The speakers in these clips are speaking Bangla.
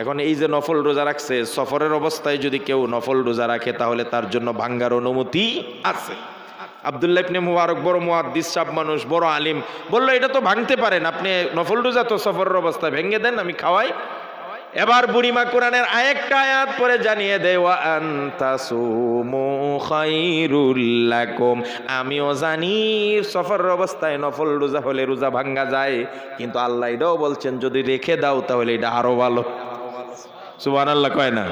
এখন এই যে নফল রোজা রাখছে, সফরের অবস্থায় যদি কেউ নফল রোজা রাখে, তাহলে তার জন্য ভাঙ্গার অনুমতি আছে। আবদুল্লাহ ইবনে মুবারক বড় মুহাদ্দিস, সাব মানুষ, বড় আলিম, বলল, এটা তো ভাঙতে পারেন। আপনি নফল রোজা তো সফরের অবস্থায় ভেঙে দেন, আমি খাওয়াই। এবার বুড়িমা কোরআনের আরেকটা আয়াত পরে জানিয়ে দেয়, ওয়া আনতাসুমু খায়রুল লাকুম। আমিও জানি সফরের অবস্থায় নফল রোজা হলে রোজা ভাঙ্গা যায়, কিন্তু আল্লাহ এটাও বলছেন, যদি রেখে দাও, তাহলে এটা আরও ভালো। সুবহানাল্লাহ কয় না?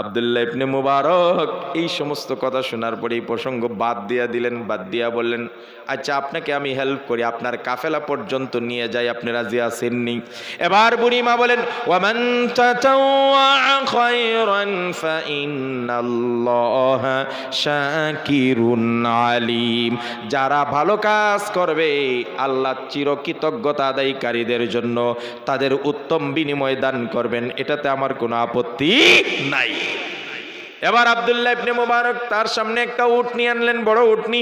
আবদুল্লাহ ইবনে মুবারক এই সমস্ত কথা শোনার পরে এই প্রসঙ্গ বাদ দিয়া দিলেন, বাদ দিয়া বললেন আচ্ছা আপনাকে আমি হেল্প করি। আপনার কাফেলা পর্যন্ত নিয়ে যাই, আপনি রাজি আছেননি এবার বুড়িমা বলেন, ওয়ামান আলিম। যারা ভালো কাজ করবে, আল্লাহ চিরকৃতজ্ঞতা আদায়কারীদের জন্য তাদের উত্তম বিনিময় দান করবেন। এটাতে আমার কোনো আপত্তি নাই। এবার আবদুল্লাহ ইবনে মুবারক তার সামনে একটা উটনি আনলেন, বড় উটনি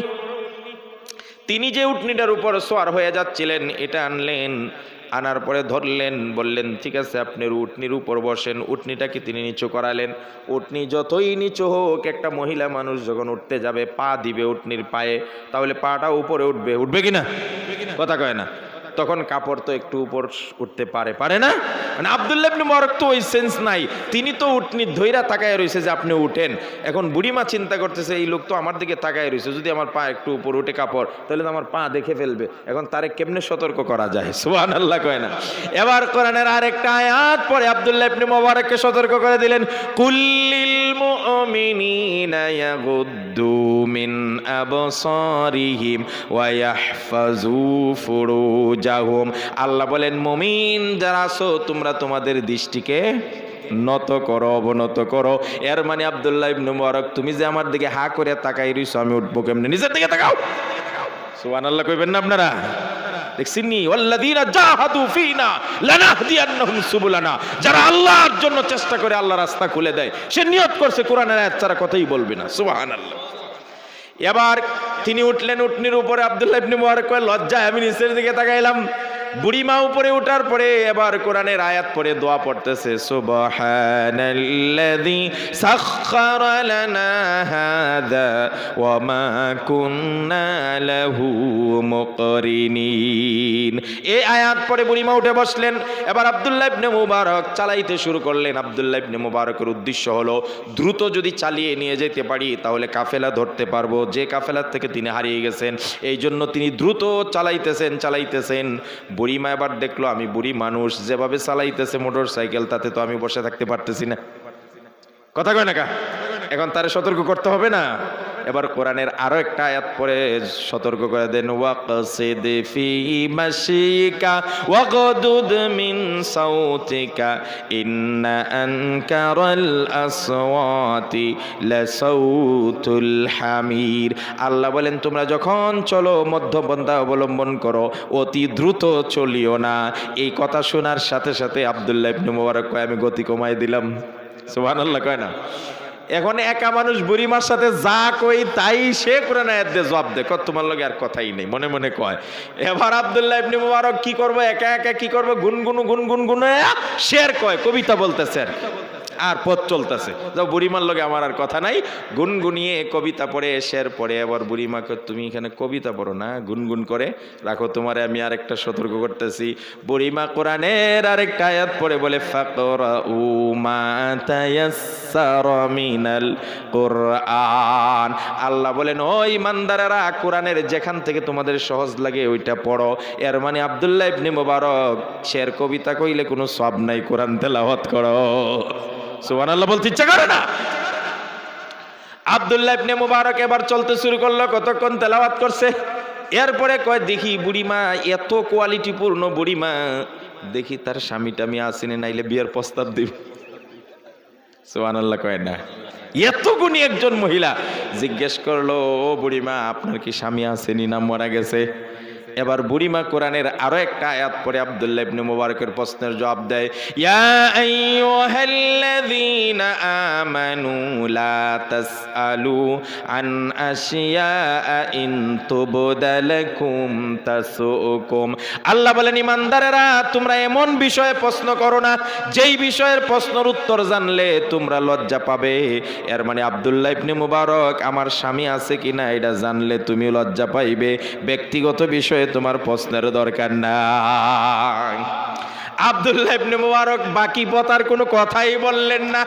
তিনি যে উঠনিটার উপর সোয়ার হয়ে যাচ্ছিলেন, এটা আনলেন, আনার পরে ধরলেন, বললেন, ঠিক আছে, আপনি উটনির উপর বসেন। উটনিটাকে তিনি নিচু করালেন। উটনি যতই নিচু হোক, একটা মহিলা মানুষ যখন উঠতে যাবে, পা দিবে উটনির পায়ে, তাহলে পাটা উপরে উঠবে। উঠবে কিনা কথা কয় না। তখন কাপড় তো একটু উপর উঠতে পারে পারে না? মানে আবদুল্লাহ মুবারক তো ওই সেন্স নাই। তিনি তো উঠনি ধৈরা তাকায় রয়েছে যে আপনি উঠেন। এখন বুড়িমা চিন্তা করতেছে, এই লোক তো আমার দিকে তাকায় রয়েছে যদি আমার পা একটু উপর উঠে কাপড়, তাহলে তো আমার পা দেখে ফেলবে। এখন তারে কেমনে সতর্ক করা যায়? সুবহান আল্লাহ কয় না। এবার কোরআনের আরেকটা আয়াত পরে আবদুল্লাহ ইবনে মুবারককে সতর্ক করে দিলেন, কুল্লিল ইয়াগুদ্দু মিন আবসারিহিম ওয়া ইয়াহফাজু ফুরুজাহুম আল্লাহ বলেন, মুমিন যারা আছো, তোমরা তোমাদের দৃষ্টিকে নত করো, অবনত করো। এর মানে আব্দুল্লাহ ইবনে মুবারক, তুমি যে আমার দিকে হা করে তাকাই রইছো, আমি উঠবো কেমনে? নিজের দিকে তাকাও। সুবহানাল্লাহ কইবেন না আপনারা? দেখছিনি ওয়াল্লাযীনা জাহাদু ফিনা লানাহদিয়ান্নাহুম সুবুলানা। যারা আল্লাহর জন্য চেষ্টা করে আল্লাহ রাস্তা খুলে দেয়, সে নিয়ত করছে কোরআনের আয়াত ছাড়া কথাই বলবে না। সুবহানাল্লাহ। এবার তিনি উঠলেন উটনির উপরে আব্দুল্লাহ ইবনে মুবারক লজ্জায় আমি নিচের দিকে তাকাইলাম। বুড়িমা উপরে উঠার পরে এবার কোরআনের আয়াত পরে দোয়া পড়তেছে, সুবহানাল্লাযী সাখখারা লানা হাযা ওয়া মা কুন্না লাহু মুকরিনিন। এই আয়াত পরে বুড়িমা উঠে বসলেন। এবার আব্দুল্লাহ ইবনে মুবারক চালাইতে শুরু করলেন। আব্দুল্লাহ ইবনে মুবারকের উদ্দেশ্য হলো, দ্রুত যদি চালিয়ে নিয়ে যেতে পারি, তাহলে কাফেলা ধরতে পারব। যে কাফেলার থেকে তিনি হারিয়ে গেছেন এই জন্য তিনি দ্রুত চালাইতেছেন চালাইতেছেন। বুড়িমা এবার দেখল আমি বুড়ি মানুষ, যেভাবে চালাইতেছে মোটর সাইকেল, তাতে তো আমি বসে থাকতে পারতেছি না। কথা কয় না কা? এখন তারে সতর্ক করতে হবে না? এবার কোরআনের আরও একটা আয়াত পরে সতর্ক করে দেন, ওয়াকসিদ ফি মাশিকা ওয়াগদুদ মিন সাউতিকা, ইন্না আনকারাল আসওয়াতি লাসাউতুল হামির। আল্লাহ বলেন, তোমরা যখন চলো, মধ্যপন্থা অবলম্বন করো, অতি দ্রুত চলিও না। এই কথা শোনার সাথে সাথে আব্দুল্লাহ ইবনে মুবারক কয়, আমি গতি কমাই দিলাম। সুবহানাল্লাহ কয় না? এখন একা মানুষ বুড়িমার সাথে যা কই তাই সে কোরআন আয়াত দিয়ে জবাব দে তোমার লগে আর কথাই নেই। মনে মনে কয়, এবার আব্দুল্লাহ ইবনে মুবারক কি করব? একা একা কি করব? গুনগুনু, গুনগুন গুনে শের কয়, কবিতা বলতেছে আর। আর পথ চলতেছে। যাও বুড়িমার লগে আমার আর কথা নাই। গুনগুনিয়ে কবিতা পড়ে, শের পড়ে। আবার বুড়িমাকে তুমি এখানে কবিতা পড়ো না? গুনগুন করে। রাখো তোমারে, আমি আরেকটা সতর্ক করতেছি। বুড়িমা কোরআনের আরেকটা আয়াত পড়ে, বলে মিনাল কোরআন। আল্লাহ বলেন, ওই ইমানদারেরা, কোরআনের যেখান থেকে তোমাদের সহজ লাগে, ওইটা পড়ো। এর মানে আব্দুল্লাহ ইবনে মুবারক, শের কবিতা কইলে কোনো সব নাই, কোরআন তেলাওয়াত করো। সুবহানাল্লাহ বলতে ইচ্ছা করে না। আব্দুল্লাহ ইবনে মুবারক এবার চলতে শুরু করল, কতক্ষণ তেলাওয়াত করছে? এরপরে কয়, দেখি বুড়িমা, এত কোয়ালিটিপূর্ণ বুড়িমা। দেখি তার স্বামী টামি আসেনি, নাইলে বিয়ের প্রস্তাব দিব। সুবহানাল্লাহ কয় না। এত গুণী একজন মহিলা জিজ্ঞেস করল, ও বুড়িমা, আপনার কি স্বামী আসেনি না মারা গেছে? এবার বুড়িমা কোরআনের আরও একটা আয়াত পরে আব্দুল্লাহ ইবনে মুবারকের প্রশ্নের জবাব দেয়, ইয়া আইয়ুহাল্লাযীনা আমানু লা তাসআলু আন আশিয়া ইন তুবদালাকুম তাসুকুম আল্লাহ বলেন, ইমানদারেরা, তোমরা এমন বিষয়ে প্রশ্ন করো না, যেই বিষয়ের প্রশ্নের উত্তর জানলে তোমরা লজ্জা পাবে। এর মানে আব্দুল্লাহ ইবনে মুবারক, আমার স্বামী আছে কিনা, এটা জানলে তুমি লজ্জা পাইবে। ব্যক্তিগত বিষয়ে তোমার প্রশ্নের দরকার নাই। আব্দুল্লাহ ইবনে মুবারক বাকি পথার কোনো কথাই বললেন না।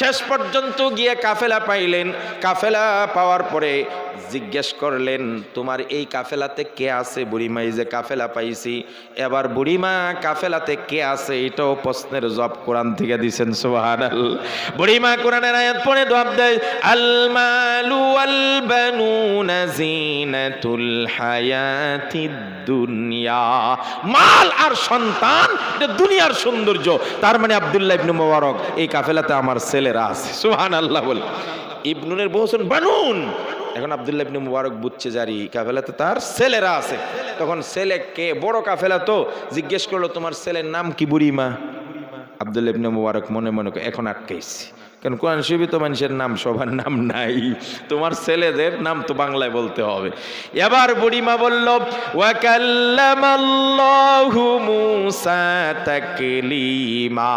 শেষ পর্যন্ত গিয়ে কাফেলা পাইলেন। কাফেলা পাওয়ার পরে জিজ্ঞেস করলেন, তোমার এই কাফেলাতে কে আছে? বুড়িমা, এই যে কাফেলা পাইছি। এবার বুড়িমা, কাফেলাতে কে আছে? এটাও প্রশ্নের জব কোরআন থেকে দিছেন সুবহানাল বুড়িমা কোরআনের আয়াত পড়ে জবাব দেয় আল মালু আল বানুনা জিনাতুল হায়াতিদ দুনিয়া। মাল আর সন্তান দুনিয়ার সৌন্দর্য। তার মানে আবদুল্লাহ ইবনু মোবারক, এই কাফেলাতে আমার ছেলেরা আছে। সুহান আল্লাহ বলে। ইবনুনের বহুসন বানুন। এখন আবদুল্লাহ ইবনু মুবারক বুঝছে জারি কাফেলাতে তার ছেলেরা আছে। তখন ছেলে কে? বড় কাফেলা তো। জিজ্ঞেস করল, তোমার ছেলের নাম কি বুড়িমা? আবদুল্লাহ ইবনু মুবারক মনে মনে এখন আটকাইছি। কারণ কোরআন শরীফে তো মানুষের নাম, সবার নাম নাই। তোমার ছেলেদের নাম তো বাংলায় বলতে হবে। এবার বুড়িমা বলল তাকলিমা।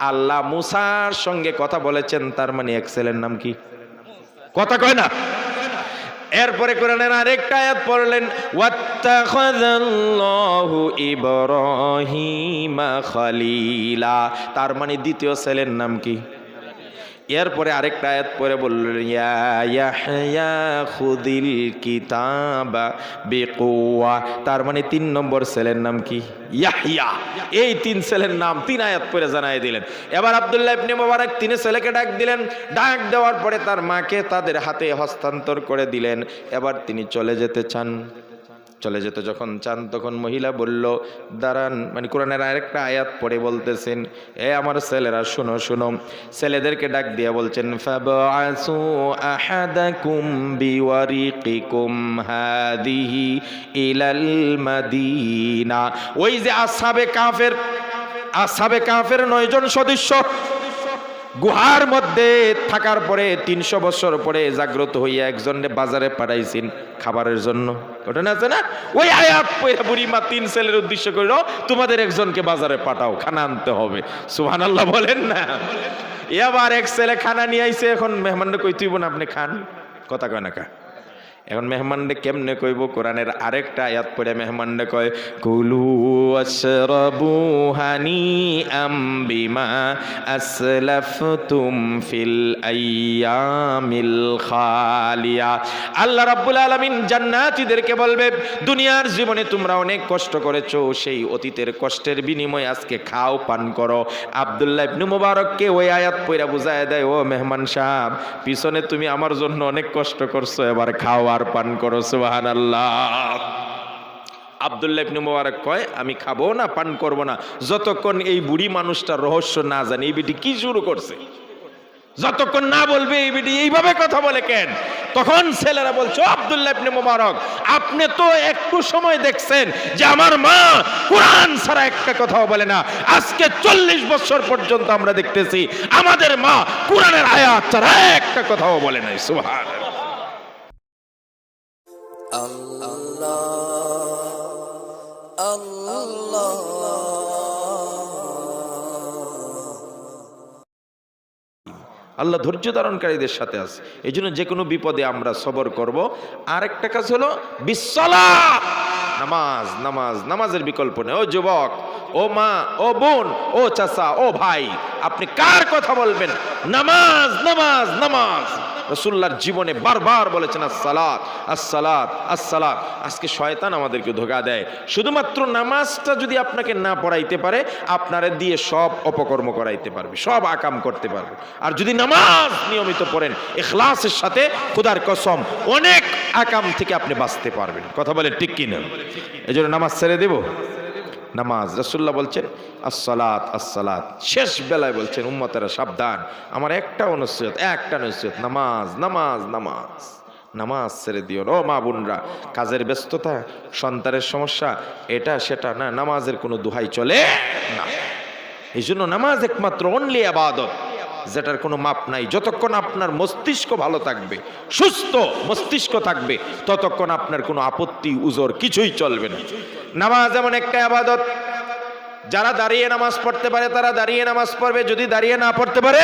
আল্লাহ মুসার সঙ্গে কথা বলেছেন, তার মানে এক ছেলের নাম কি? কথা কয় না। এরপরে কোরআনের আরেকটা আয়াত পড়লেন, ওয়াত্তাখাযাল্লাহু ইব্রাহিমা খলিলা। তার মানে দ্বিতীয় ছেলের নাম কি? এরপরে আরেকটা আয়াত পরে ইয়াহইয়া খুদিল কিতাবা বিকুয়া তার মানে তিন নম্বর ছেলের নাম কি? ইয়াহইয়া। এই তিন ছেলের নাম, তিন আয়াত পরে জানাই দিলেন। এবার আব্দুল্লাহ ইবনে মুবারক তিন ছেলেকে ডাক দিলেন। ডাক দেওয়ার পরে তার মাকে তাদের হাতে হস্তান্তর করে দিলেন। এবার তিনি চলে যেতে চান। চলে যেত। যখন চান তখন মহিলা বলল, দাঁড়ান। মানে কোরআনের আরেকটা আয়াত পড়ে বলতেছেন, এ আমার ছেলেরা, শুনো শুনো। ছেলেদেরকে ডাক দিয়া বলছেন ওই যে আসাবে কাফের আসহাবে কাফের নয়জন সদস্য গুহার মধ্যে থাকার পরে তিনশো বছর পরে জাগ্রত হইয়া একজন বাজারে পাঠাইছেন খাবারের জন্য। ঘটনা আছে না? ওই আয়াত বুড়িমা তিন ছেলের উদ্দেশ্য করিল তোমাদের একজনকে বাজারে পাঠাও, খানা আনতে হবে। সুহান আল্লাহ বলেন না। এবার এক ছেলে খানা নিয়ে আইছে, এখন মেহমান কই তুই না, আপনি খান। কথা কয় না কা? এখন মেহমানরে কেমনে কইব? কোরআনের আরেকটা আয়াত পড়ে মেহমানরে কয়, কুলু আশরাবু হানি আম বিমা আসলাফতুম ফিল আইয়ামিল খালিয়া। আল্লাহ রাব্বুল আলামিন জান্নাতীদেরকে বলবে, দুনিয়ার জীবনে তোমরা অনেক কষ্ট করেছ, সেই অতীতের কষ্টের বিনিময়ে আজকে খাও, পান করো। আব্দুল্লাহ ইবনে মুবারককে ওই আয়াত পড়া বুঝায় দেয়, ও মেহমান সাহেব, পিছনে তুমি আমার জন্য অনেক কষ্ট করছ, এবার খাও আর পান করো সুবাহান আল্লাহ আবদুল্লাহ ইবনে মুবারক কয়, আমি খাব না, পান করব না। যতক্ষণ এই বুড়ি মানুষটার রহস্য না জানে, এই বেটি কি শুরু করছে? যতক্ষণ না বলবে, এই বেটি এইভাবে কথা বলে কেন? তখন ছেলেরা বলছো আবদুল্লাহ ইবনে মুবারক, আপনি তো একটু সময় দেখছেন যে আমার মা কোরআন ছাড়া একটা কথাও বলে না। আজকে চল্লিশ বছর পর্যন্ত আমরা দেখতেছি, আমাদের মা কোরআনের আয়াত ছাড়া একটা কথাও বলে নাই আল্লাহ ধৈর্য ধারণকারীদের সাথে আছে। এই জন্য যে কোনো বিপদে আমরা সবর করব। আর একটা কাজ হলো বিশ্বলা নামাজ নামাজ, নামাজের বিকল্প নেই। ও যুবক, ও মা, ও বোন, ও চাচা, ও ভাই, আপনি কার কথা বলবেন? নামাজ নামাজ নামাজ। রসুল্লার জীবনে বারবার বলেছেন, আসসালাত আসসালাত আসসালাত। আজকে শয়তান আমাদেরকে ধোকা দেয়। শুধুমাত্র নামাজটা যদি আপনাকে না পড়াইতে পারে, আপনারে দিয়ে সব অপকর্ম করাইতে পারবে, সব আকাম করতে পারবে। আর যদি নামাজ নিয়মিত পড়েন এখলাসের সাথে খুদার কসম, অনেক আকাম থেকে আপনি বাঁচতে পারবেন। কথা বলে ঠিক কিনা? এই জন্য নামাজ ছেড়ে দেব? নামাজ। রসুল্লাহ বলছেন, আসসালাত আসসালাত। শেষ বেলায় বলছেন, উম্মতেরা, সাবধান। আমার একটা অনুসিয়ত একটা নসিয়ত নামাজ নামাজ নামাজ। নামাজ ছেড়ে দিও। ও মা বোনরা। কাজের ব্যস্ততা, সন্তানের সমস্যা, এটা, সেটা না, নামাজের কোনো দুহাই চলে না। এই জন্য নামাজ একমাত্র অনলি আবাদত। যেটার কোনো মাপ নাই। যতক্ষণ আপনার মস্তিষ্ক ভালো থাকবে, সুস্থ মস্তিষ্ক থাকবে, ততক্ষণ আপনার কোনো আপত্তি, উজর কিছুই চলবে না। নামাজ এমন একটা আবাদত, যারা দাঁড়িয়ে নামাজ পড়তে পারে, তারা দাঁড়িয়ে নামাজ পড়বে, যদি দাঁড়িয়ে না পড়তে পারে,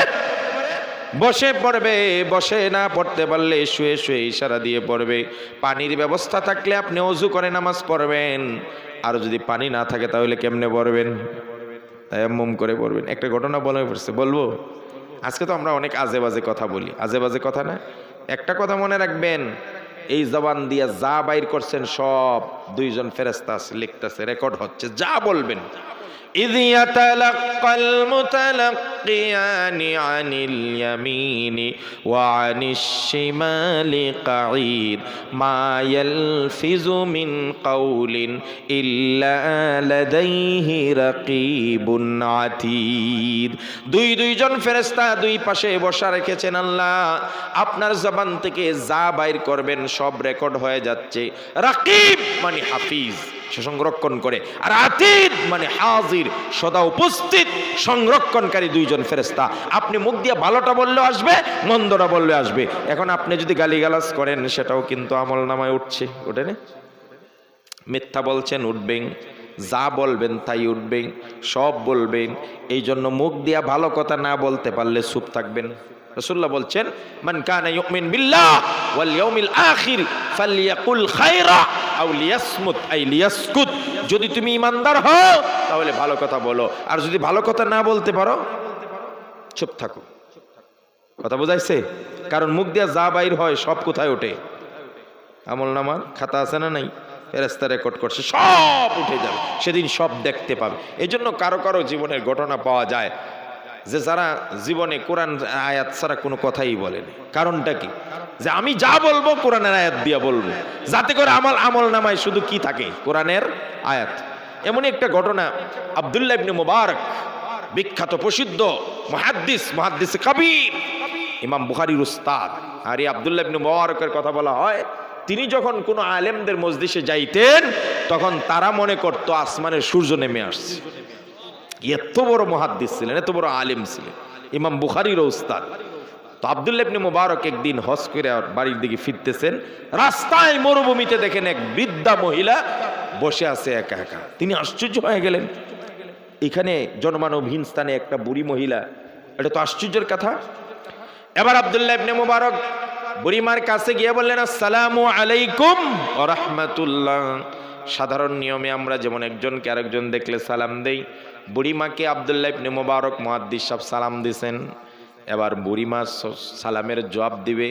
বসে পড়বে, বসে না পড়তে পারলে শুয়ে শুয়ে ইশারা দিয়ে পড়বে। পানির ব্যবস্থা থাকলে আপনি অজু করে নামাজ পড়বেন। আর যদি পানি না থাকে, তাহলে কেমনে পড়বেন? তাই মুম করে পড়বেন। একটা ঘটনা বলে পড়ছে বলব আজকে তো আমরা অনেক আজে বাজে কথা বলি। আজে বাজে কথা না? একটা কথা মনে রাখবেন, এই জবান দিয়ে যা বাইর করছেন সব দুইজন ফেরেস্তা লিখতেছে রেকর্ড হচ্ছে, যা বলবেন। إذ يتلقى المتلقيان عن اليمين وعن الشمال قعيد ما يلفظ من قول إلا لديه رقيب عتيد দুই দুইজন ফেরেস্তা দুই পাশে বসা রেখেছেন আল্লাহ আপনার জবান থেকে যা বাইর করবেন সব রেকর্ড হয়ে যাচ্ছে রাকিব মানে হাফিজ সে সংরক্ষণ করে আর আতিদ মানে হাজির, সদা উপস্থিত, সংরক্ষণকারী দুইজন ফেরেস্তা আপনি মুখ দিয়ে ভালোটা বললেও আসবে, মন্দটা বললে আসবে। এখন আপনি যদি গালিগালাজ করেন, সেটাও কিন্তু আমল নামায় উঠছে। ওঠে মিথ্যা বলছেন উঠবেন যা বলবেন, তাই উঠবেন সব বলবেন এই জন্য মুখ দিয়া ভালো কথা না বলতে পারলে চুপ থাকবেন। রসুল্লাহ বলছেন, মান কানা ইউমিন বিল্লাহ ওয়াল ইয়াউমিল আখির ফালইয়াকুল খায়রা আও লিয়াসমুত আই লিয়াসকুত। যদি তুমি ইমানদার হও, তাহলে ভালো কথা বলো। আর যদি ভালো কথা না বলতে পারো, চুপ থাকো। কথা বোঝাইছে? কারণ মুখ দিয়া যা বাইর হয়, সব কোথায় ওঠে? আমল নামার খাতা আছে না নাই? রাস্তা রেকর্ড করছে, সব উঠে যাবে। সেদিন সব দেখতে পাবে। এজন্য জন্য কারও কারও জীবনের ঘটনা পাওয়া যায়। যে যারা জীবনে কোরআন আয়াত ছাড়া কোনো কথাই বলেনি। কারণটা কি? যে আমি যা বলব কোরআনের আয়াত দিয়ে বলব। যাতে করে আমল আমল নামায় শুধু কি থাকে? কোরআনের আয়াত। এমনই একটা ঘটনা, আবদুল্লাহ ইবনে মুবারক, বিখ্যাত, প্রসিদ্ধ, মহাদ্দিস মহাদ্দিস কবির, ইমাম বুখারির উস্তাদ। আর এই আবদুল্লাহ ইবনে মুবারকের কথা বলা হয়, তিনি যখন কোনো আলেমদের মসজিষে যাইতেন, তখন তারা মনে করতো, আসমানের সূর্য নেমে আসছে। এত বড় মহাদ্দিস ছিলেন, এত বড় আলেম ছিলেন। ইমাম বুখারির উস্তাদ। তো আবদুল্লাহ ইবনে মুবারক একদিন হজ করে বাড়ির দিকে ফিরতেছেন, রাস্তায় মরুভূমিতে দেখেন এক বৃদ্ধা মহিলা বসে আছে একা একা। তিনি আশ্চর্য হয়ে গেলেন। এখানে জনমানবহীন স্থানে একটা বুড়ি মহিলা, এটা তো আশ্চর্যের কথা। এবার আবদুল্লাহ ইবনে মুবারক বুড়িমার কাছে গিয়ে বললেন, আসসালামু আলাইকুম রহমতুল্লাহ। সাধারণ নিয়মে আমরা যেমন একজনকে আরেকজন দেখলে সালাম দেই, বুড়িমাকে আবদুল্লাহ ইবনে মুবারক মুহাদ্দিস সব সালাম দিছেন। এবার বুড়িমা সালামের জবাব দিবে,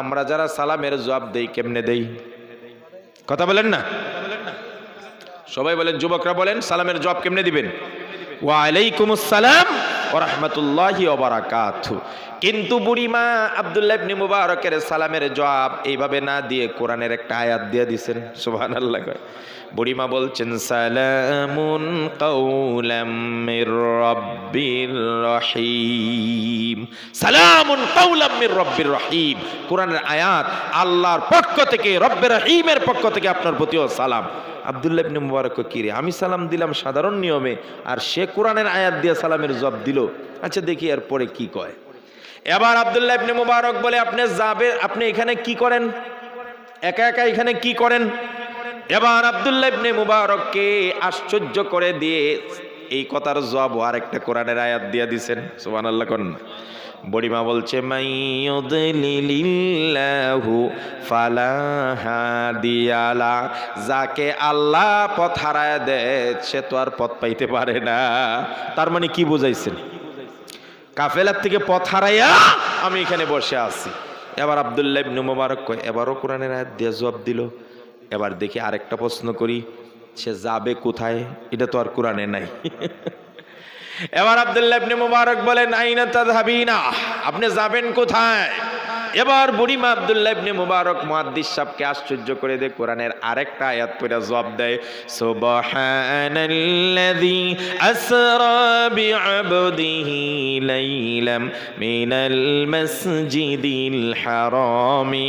আমরা যারা সালামের জবাব দেই কেমনে দেই? কথা বলেন না? সবাই বলেন, যুবকরা বলেন, সালামের জবাব কেমনে দিবেন? ওয়া ওয়ালাইকুম আসসালাম ও রহমতুল্লাহি কিন্তু বুড়িমা আব্দুল্লাহ ইবনে মুবারকের সালামের জবাব এইভাবে না দিয়ে কোরআনের একটা আয়াত দিয়ে দিছেন। সুবহানাল্লাহ কয়। বুড়িমা বলছেন, সালামুন কাউলাম মির রাব্বির রহিম। সালামুন কাউলাম মির রাব্বির রহিম। কোরআনের আয়াত আল্লাহর পক্ষ থেকে রব্বের রহিমের পক্ষ থেকে আপনার প্রতিও সালাম। আবদুল্লাহ ইবনে মুবারক কি রে? আমি সালাম দিলাম সাধারণ নিয়মে, আর সে কোরআনের আয়াত দিয়ে সালামের জবাব দিল। আচ্ছা দেখি এর পরে কি কয়। এবার আবদুল্লাহ ইবনে মুবারক বলে, আপনি যাবে, আপনি এখানে কি করেন? একা একা এখানে কি করেন? এবার আবদুল্লাহ ইবনে মুবারককে আশ্চর্য করে দিয়ে এই কথার জবাব আর একটা কোরআনের আয়াত দিয়ে দিছেন। সুবহানাল্লাহ কোন বড়িমা বলছে হাদিয়ালা। যাকে আল্লাহ পথ হারায় দেয় সে তো আর পথ পাইতে পারে না। তার মানে কি বুঝাইছেন? কাফেলার থেকে পথ হারাইয়া আমি এখানে বসে আছি। এবার আবদুল্লাহ ইবনে মুবারক কয়, এবারও কোরআনের আয়াত দিয়ে জবাব দিল। এবার দেখি আরেকটা প্রশ্ন করি, সে যাবে কোথায়? এটা তো আর কোরআনে নাই। এবার আবদুল্লাহ ইবনে মুবারক বলেন আইনা তাযহাবিনা? আপনি যাবেন কোথায়? এবার বুড়িমা আব্দুল্লাহ ইবনে মুবারক মুহাদ্দিস সাহেবকে আশ্চর্য করে দিয়ে, কোরআনের আরেকটা আয়াত পড়ে জবাব দেয়, সুবহানাল্লাযী আসরা বিআবদিহি লাইলাম মিনাল মাসজিদিল হারামি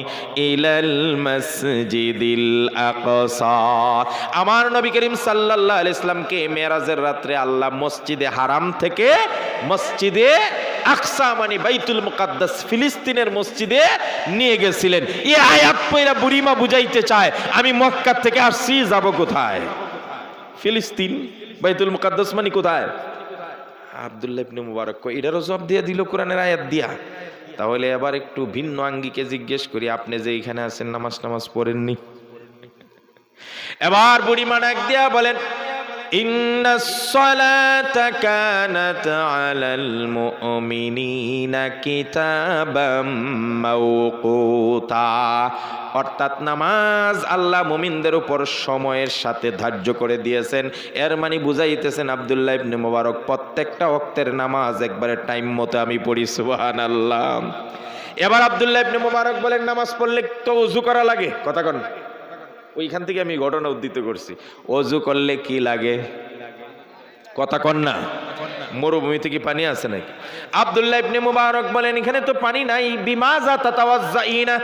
ইলাল মাসজিদিল আকসা। আমার নবী করিম সাল্লাল্লাহু আলাইহি ইসলামকে মেরাজের রাত্রে আল্লাহ মসজিদে হারাম থেকে মসজিদে আকসা মানে বাইতুল মুকাদ্দাস, ফিলিস্তিনের মসজিদে নিয়ে গেছিলেন। এই আয়াত পয়রা বুড়িমা বুঝাইতে চায়, আমি মক্কা থেকে আসছি, যাব কোথায়? ফিলিস্তিন, বাইতুল মুকাদ্দাস মানে কোথায়? আব্দুল্লাহ ইবনে মুবারক এটারও জবাব দিয়ে দিল কোরআনের আয়াত দিয়া। তাহলে এবার একটু ভিন্ন আঙ্গিকে জিজ্ঞেস করি, আপনি যে এখানে আছেন নামাজ নামাজ পড়েননি? এবার বুড়িমা ডাক দিয়া বলেন إن الصلاة كانت على المؤمنين كتابا موقوتا অর্থাৎ নামাজ আল্লাহ মুমিনদের উপর সময়ের সাথে ধার্য করে দিয়েছেন এর মানে বুঝাইতেছেন আবদুল্লাহ ইবনে মোবারক প্রত্যেকটা ওক্তের নামাজ একবারে টাইম মতো আমি পড়ি সুবহান আল্লাহ এবার আবদুল্লাহ ইবনে মোবারক বলেন নামাজ পড়লে তো উজু করা লাগে কথা কন ওইখান থেকে আমি ঘটনা উদ্ধৃত করছি। অজু করলে কি লাগে? কথা কন্যা না। মরুভূমিতে কি পানি আছে নাকি? আবদুল্লাহ ইবনে মুবারক বলেন, এখানে তো পানি নাই। বিমা বিমাজা তাতাওয়াজ্জাইনা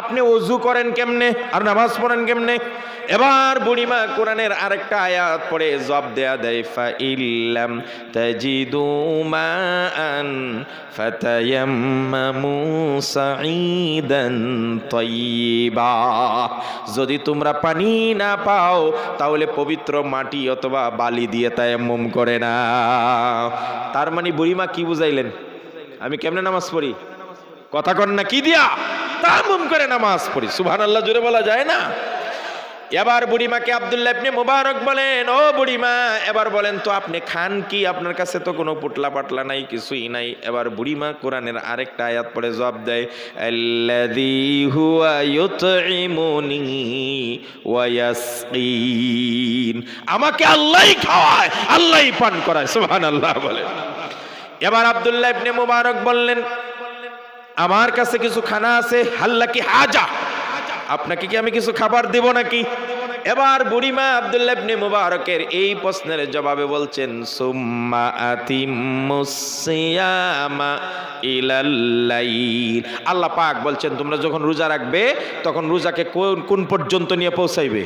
আপনি অজু করেন কেমনে? আর নামাজ পড়েন কেমনে? এবার বুড়িমা কোরআনের আরেকটা আয়াত পড়ে জব দেয়া দেয়, ফা ইল্লাম তাজিদু ফাতায়াম্মামু সাঈদান তাইয়্যিবা যদি তোমরা পানি না পাও, তাহলে পবিত্র মাটি অথবা বালি দিয়ে তায়াম্মুম করে না। তার মানে বুড়িমা কি বুঝাইলেন? আমি কেমনে নামাজ পড়ি? কথা কন না, কি দিয়া? তায়াম্মুম করে নামাজ পড়ি। সুবহানাল্লাহ জুড়ে বলা যায় না? এবার বুড়িমাকে আবদুল্লাহ ইবনে মুবারক বলেন, ও বুড়িমা, এবার বলেন তো আপনি খান কি? আপনার কাছে তো কোনো পুটলা পাটলা নাই, কিছুই নাই। এবার বুড়িমা কোরআনের আরেকটা আয়াত পড়ে জবাব দেয়, আল্লাযী হুয়া আমাকে আল্লাহই খাওয়ায়, আল্লাহই পান করায়, সুবহানাল্লাহ বলেন। এবার আব্দুল্লাহ ইবনে মুবারক বললেন আমার কাছে কিছু খানা আছে হাল্লা কি হাজা। আপনাকে কি আমি কিছু খাবার দেব নাকি? এবার বুড়িমা আব্দুল্লাহ ইবনে মুবারকের এই প্রশ্নের জবাবে বলছেন, সুম্মা আতিমুসিয়ামা ইলাল্লাইল আল্লাহ পাক বলছেন, তোমরা যখন রোজা রাখবে, তখন রোজাকে কোন কোন পর্যন্ত নিয়ে পৌঁছাইবে?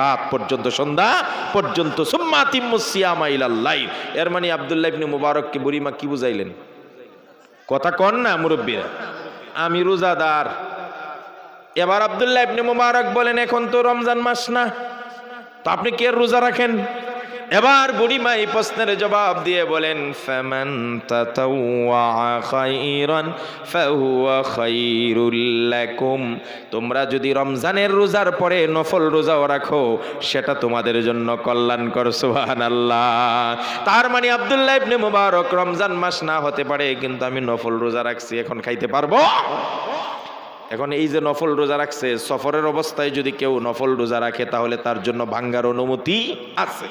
রাত পর্যন্ত, সন্ধ্যা পর্যন্ত, সুম্মা আতিমুসিয়ামা ইলাল্লাইল এর মানে আব্দুল্লাহ ইবনে মুবারককে বুড়িমা কি বুঝাইলেন? কথা কন না, মুরব্বীরা। আমি রোজাদার। এবার আবদুল্লাহ ইবনে মুবারক বলেন, এখন তো রমজান মাস না, তো আপনি কে রোজা রাখেন? এবার বুড়িমা এই প্রশ্নের জবাব দিয়ে বলেন তোমরা যদি রমজানের রোজার পরে নফল রোজাও রাখো, সেটা তোমাদের জন্য কল্যাণকর সুহান আল্লাহ তার মানে আব্দুল্লাহ ইবনে মুবারক রমজান মাস না হতে পারে, কিন্তু আমি নফল রোজা রাখছি, এখন খাইতে পারব? এখন এই যে নফল রোজা রাখছে, সফরের অবস্থায় যদি কেউ নফল রোজা রাখে, তাহলে তার জন্য ভাঙ্গার অনুমতি আছে।